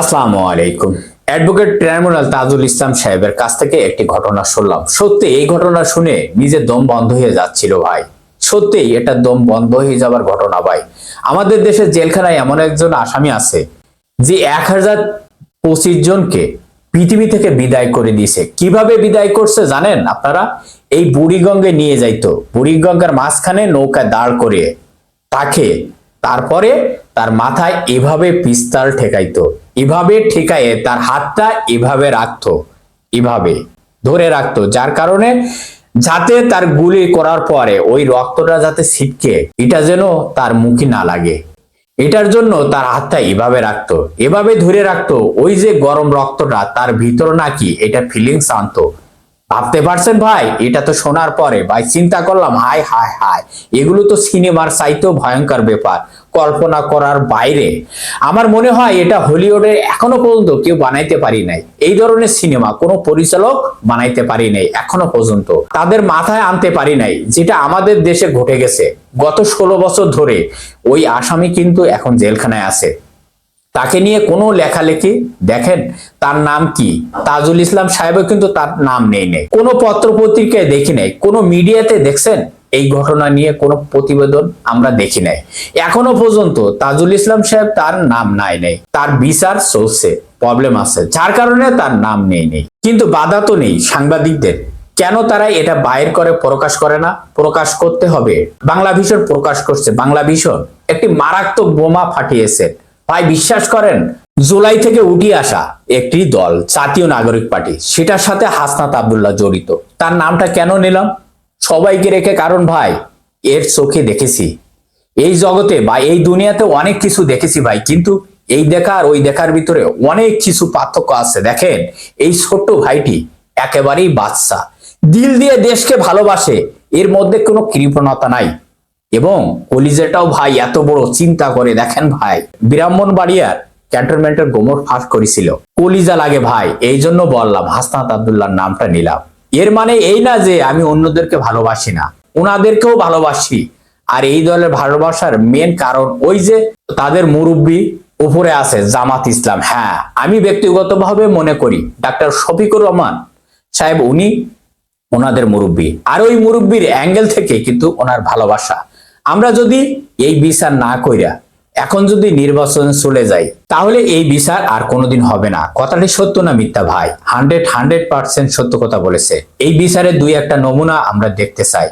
আসসালামু আলাইকুম। Advocate tribunal Tajul Islam সাহেবের কাছ থেকে একটি ঘটনা শুনলাম। সত্যি এই ঘটনা শুনে নিজের দম বন্ধ হয়ে যাচ্ছিল ভাই। সত্যিই এটা দম বন্ধ হয়ে যাবার ঘটনা ভাই। আমাদের দেশের জেলখানায় এমন একজন আসামি আছে, যে এক হাজার পঁচিশ জনকে পৃথিবী থেকে বিদায় করে দিয়েছে। কীভাবে বিদায় করছে জানেন আপনারা? এই বুড়িগঙ্গে নিয়ে যাইতো। বুড়িগঙ্গার মাঝখানে নৌকায় দাঁড় করিয়ে তাকে তারপরে তার মাথায় এভাবে পিস্তাল ঠেকাইতো, এভাবে ঠেকাইয়ে তার হাতটা এভাবে রাখতো, এভাবে ধরে রাখতো। যার কারণে যাতে তার গুলি করার পরে ওই রক্তটা যাতে ছিটকে, এটা যেন তার মুখে না লাগে। এটার জন্য তার হাতটা এভাবে রাখতো, এভাবে ধরে রাখতো। ওই যে গরম রক্তটা তার ভিতর নাকি এটা ফিলিংস আনতো। ভাবতে পারছেন ভাই? এটা তো শোনার পরে। ভাই, চিন্তা করলাম হাই হাই হাই এগুলো তো সিনেমার চাইতেও ভয়ঙ্কর ব্যাপার। কল্পনা করার বাইরে। আমার মনে হয় এটা হলিউডে এখনও পর্যন্ত কেউ বানাইতে পারি নাই। এই ধরনের সিনেমা কোনো পরিচালক বানাইতে পারি নাই এখনও পর্যন্ত। তাদের মাথায় আনতে পারি নাই, যেটা আমাদের দেশে ঘটে গেছে। গত ষোলো বছর ধরে ওই আসামি কিন্তু এখন জেলখানায় আছে। তাকে নিয়ে কোনো লেখালেখি দেখেন, তার নাম কি? তাজুল ইসলাম সাহেবও কিন্তু তার নাম নেই নেই। কোনো পত্র পত্রিকায় দেখি নাই, কোনো মিডিয়াতে দেখছেন? এই ঘটনা নিয়ে কোনো প্রতিবেদন আমরা দেখি নাই। এখনও পর্যন্ত তাজুল ইসলাম সাহেব তার নাম নাই নেই। তার বিচার চলছে প্রবলেম আছে, যার কারণে তার নাম নেই নেই। কিন্তু বাধা তো নেই সাংবাদিকদের। কেন তারা এটা বাইর করে, প্রকাশ করে না? প্রকাশ করতে হবে। বাংলা ভীষণ প্রকাশ করছে। বাংলা ভীষণ। একটি মারাত্মক বোমা ফাটিয়েছে। ভাই, বিশ্বাস করেন, জুলাই থেকে উঠে আসা একটি দল, জাতীয় নাগরিক পার্টি। সেটার সাথে হাসনাত আবদুল্লাহ জড়িত। তার নামটা কেন নিলাম? সবাইকে রেখে কারণ ভাই, এর চোখে দেখেছি। এই জগতে বা এই দুনিয়াতে অনেক কিছু দেখেছি ভাই, কিন্তু এই দেখা আর ওই দেখার ভিতরে অনেক কিছু পার্থক্য আছে। দেখেন, এই ছোট্ট ভাইটি একেবারেই বাচ্চা দিল দিয়ে দেশকে ভালোবাসে, এর মধ্যে কোনো কৃপণতা নাই। এবং কলিজাটাও ভাই এত বড় চিন্তা করে, দেখেন ভাই। ব্রাহ্মণ বাড়িয়ার ক্যান্টনমেন্টের গোমর ফাঁস করেছিল। কলিজা লাগে ভাই, এই জন্য বললাম, হাসনাত আবদুল্লাহর নামটা নিলাম। এর মানে এই না যে আমি অন্যদেরকে ভালোবাসি না ওনাদেরকেও ভালোবাসি। আর এই দলের ভালোবাসার মেন কারণ ওই যে তাদের মুরব্বী উপরে আছে, জামাত ইসলাম। হ্যাঁ আমি ব্যক্তিগতভাবে মনে করি, ডাক্তার শফিকুর রহমান সাহেব উনি ওনাদের মুরব্বী। আর ওই মুরব্বীর অ্যাঙ্গেল থেকে কিন্তু ওনার ভালোবাসা। আমরা যদি এই বিচার না কইরা এখন যদি নির্বাচন চলে যাই, তাহলে এই বিচার আর কোনোদিন হবে না। কথাটি সত্য না মিথ্যা ভাই? হান্ড্রেড হান্ড্রেড পার্সেন্ট সত্য কথা বলেছে। এই বিচারের দুই একটা নমুনা আমরা দেখতে চাই।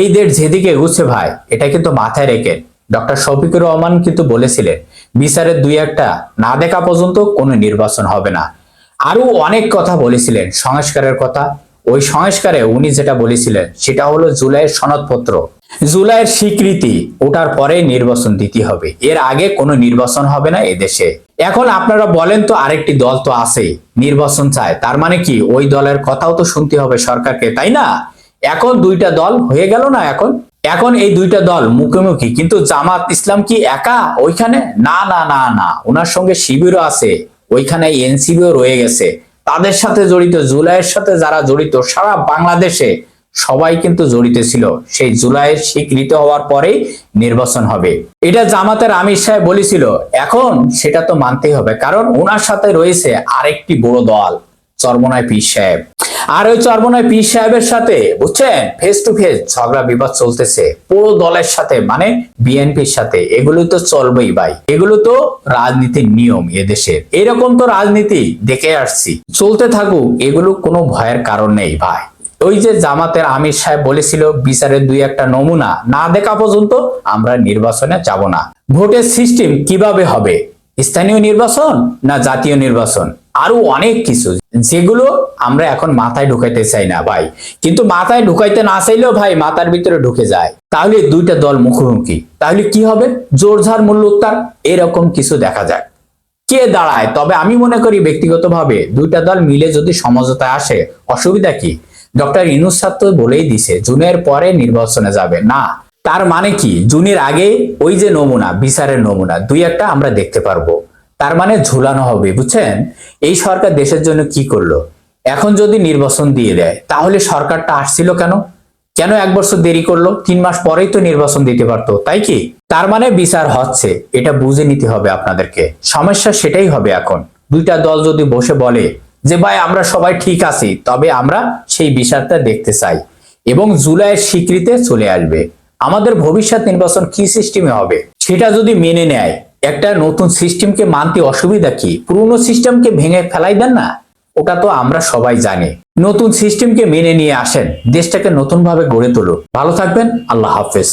এই দেশ যেদিকে এগুচ্ছে ভাই, এটা কিন্তু মাথায় রেখে ডক্টর শফিকুর রহমান কিন্তু বলেছিলেন, বিচারের দুই একটা না দেখা পর্যন্ত কোনো নির্বাচন হবে না। আরও অনেক কথা বলেছিলেন, সংস্কারের কথা। ওই সংস্কারে উনি যেটা বলেছিলেন, সেটা হলো জুলাইয়ের সনদপত্র। জুলাইয়ের স্বীকৃতি, ওটার পরে নির্বাচন দিতে হবে। এর আগে কোনো নির্বাচন হবে না এদেশে। এখন আপনারা বলেন তো আরেকটি দল তো আছে নির্বাচন চায়। তার মানে কি, ওই দলের কথাও তো শুনতে হবে সরকারকে, তাই না? এখন দুইটা দল হয়ে গেল না এখন? এখন এই দুইটা দল মুখোমুখি, কিন্তু জামাত ইসলাম কি একা ওইখানে? না না না না। ওনার সঙ্গে শিবিরও আছে, ওইখানে এনসিবিও রয়ে গেছে। তাদের সাথে জড়িত, জুলাইয়ের সাথে যারা জড়িত, সারা বাংলাদেশে সবাই কিন্তু জড়িত ছিল। সেই জুলাইয়ের স্বীকৃত হওয়ার পরেই নির্বাচন হবে। এটা জামাতের আমির সাহেব বলেছিল, এখন সেটা তো মানতেই হবে, কারণ ওনার সাথে রয়েছে আরেকটি বড় দল চরমনায় পীর সাহেব। আর ওই চরমনায় পীর সাহেবের সাথে, বুঝছেন ফেস টু ফেস ঝগড়া বিবাদ চলতেছে, পুরো দলের সাথে মানে বিএনপির সাথে। এগুলো তো চলবেই ভাই। এগুলো তো রাজনীতির নিয়ম এদেশের এরকম তো রাজনীতি দেখে আসছি। চলতে থাকুক, এগুলো কোনো ভয়ের কারণ নেই ভাই। ওই যে জামাতের আমির সাহেব বলেছিল, বিচারের দুই একটা নমুনা না দেখা পর্যন্ত আমরা নির্বাচনে যাব না। ভোটের সিস্টেম কীভাবে হবে? স্থানীয় নির্বাচন না জাতীয় নির্বাচন? আরও অনেক কিছু, যেগুলো আমরা এখন মাথায় ঢুকাইতে চাই না ভাই। কিন্তু মাথায় ঢুকাইতে না চাইলেও ভাই মাথার ভিতরে ঢুকে যায়। তাহলে দুইটা দল মুখোমুখি। তাহলে কি হবে? জোরঝার মূল্য উত্তার এরকম কিছু দেখা যায় কে দাঁড়ায়? তবে আমি মনে করি ব্যক্তিগতভাবে দুইটা দল মিলে যদি সমঝোতায় আসে, অসুবিধা কি? ডক্টর ইনুসাদ তো বলেই দিছে, জুনের পরে নির্বাচনে যাবে। না, তার মানে কি? জুনের আগে ওই যে নমুনা, বিচারের নমুনা, দুই একটা আমরা দেখতে পারব। তার মানে ঝুলানো হবে, বুঝছেন? এই সরকার দেশের জন্য কি করল? এখন যদি নির্বাচন দিয়ে দেয়, তাহলে সরকারটা আসছিল কেন? কেন এক বছর দেরি করল? তিন মাস পরেই তো নির্বাচন দিতে পারতো, তাই কি? তার মানে বিচার হচ্ছে, এটা বুঝে নিতে হবে আপনাদেরকে। সমস্যা সেটাই হবে এখন। দুইটা দল যদি বসে বলে যে ভাই, আমরা সবাই ঠিক আছি, তবে আমরা সেই বিষয়টা দেখতে চাই এবং জুলাইয়ের স্বীকৃতি চলে আসবে। আমাদের ভবিষ্যৎ নির্বাচন কি সিস্টেমে হবে সেটা যদি মেনে নেয়, একটা নতুন সিস্টেমকে মানতে অসুবিধা কি? পুরনো সিস্টেমকে ভেঙে ফেলাই দেন না? ওটা তো আমরা সবাই জানি। নতুন সিস্টেমকে মেনে নিয়ে আসেন, দেশটাকে নতুন ভাবে গড়ে তুলুন ভালো থাকবেন, আল্লাহ হাফেজ।